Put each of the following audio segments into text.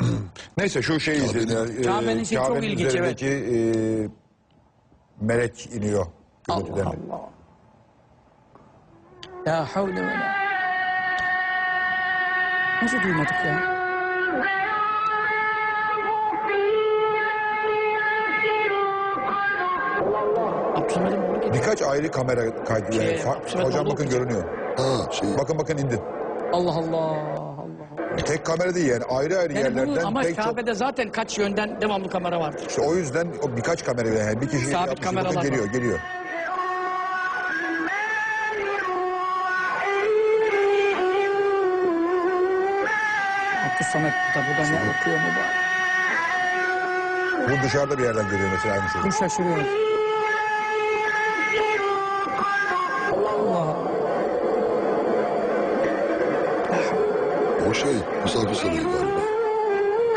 Neyse şu şeyi izleyin. Kabe'nin şeyi çok ilginç, evet. üzerindeki e, melek iniyor. Allah. Allah. La havle ve la. Nasıl duymadık ya? Abdülhamid'in. Birkaç ayrı kamera kaydı. Yani. Şey, Abdülhamid hocam bakın görünüyor. Ha şey. Bakın bakın indi. Allah Allah. Allah. Tek kamera değil yani ayrı ayrı Yani yerlerden bu ama pek çok. Kabe'de zaten kaç yönden devamlı kamera vardır. İşte o yüzden o birkaç kamera yani bir kişi Sabit yapmış, bakın kameralar geliyor var. geliyor. Abdülsamet bu da buradan ne okuyor mu bari? Bu dışarıda bir yerden görüyor mesela aynı şeyi. Bu şaşırıyor. Şey misafir sarayı galiba.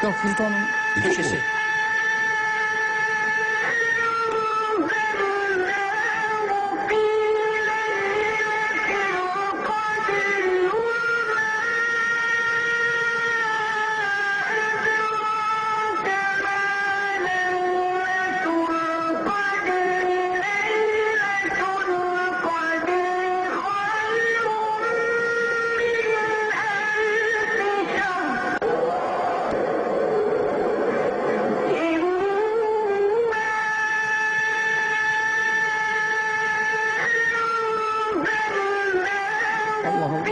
Yok Hilton'un köşesi. Allah Allah.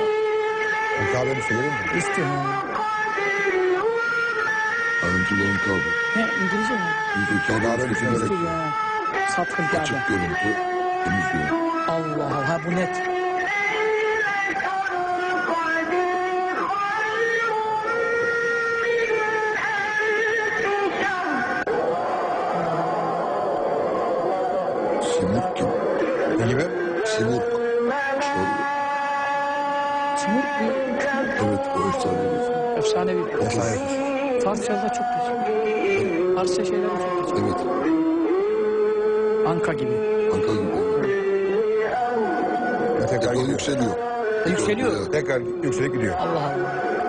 Bu kahveni söyleyelim mi? İstiyorum. Ayrıntıların kabı. Ne İngilizce mi? Yüzde Kahve? İstiyor ya. Satkın kağıdı. Açık görüntü. Temiz görüntü. Allah Allah. Ha bu net. Simurg kim? Ne gibi? Simurg. Şöyle. Timur bir Evet o efsane bir. efsanevi. Efsane. Farsçada çok güzel. Farsça şeyler de çok güzel. Evet. Anka gibi. Ankara gibi. Tekrar gidiyor. yükseliyor. Yükseliyor. Tekrar yükselip gidiyor. Allah Allah.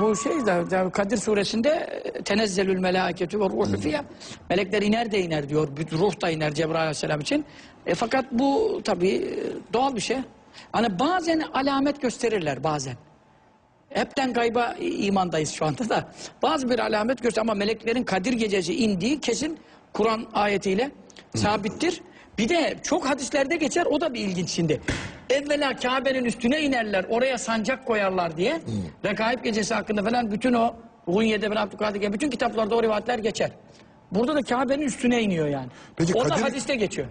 Bu şey de Kadir suresinde e, tenezzelül melâketü ve ruhu fiyâ. Melekler iner de iner diyor. Ruh da iner Cebrail aleyhisselam için. E, fakat bu tabii e, doğal bir şey. Hani bazen alamet gösterirler bazen. Hepten gayba imandayız şu anda da. Bazı bir alamet göster ama meleklerin Kadir gecesi indiği kesin Kur'an ayetiyle sabittir. Bir de çok hadislerde geçer o da bir ilginç şimdi. Evvela Kabe'nin üstüne inerler oraya sancak koyarlar diye. Rekaip gecesi hakkında falan bütün o Gunye'de ben Abdülkadir gibi bütün kitaplarda o rivayetler geçer. Burada da Kabe'nin üstüne iniyor yani. Peki o da Kadir- hadiste geçiyor.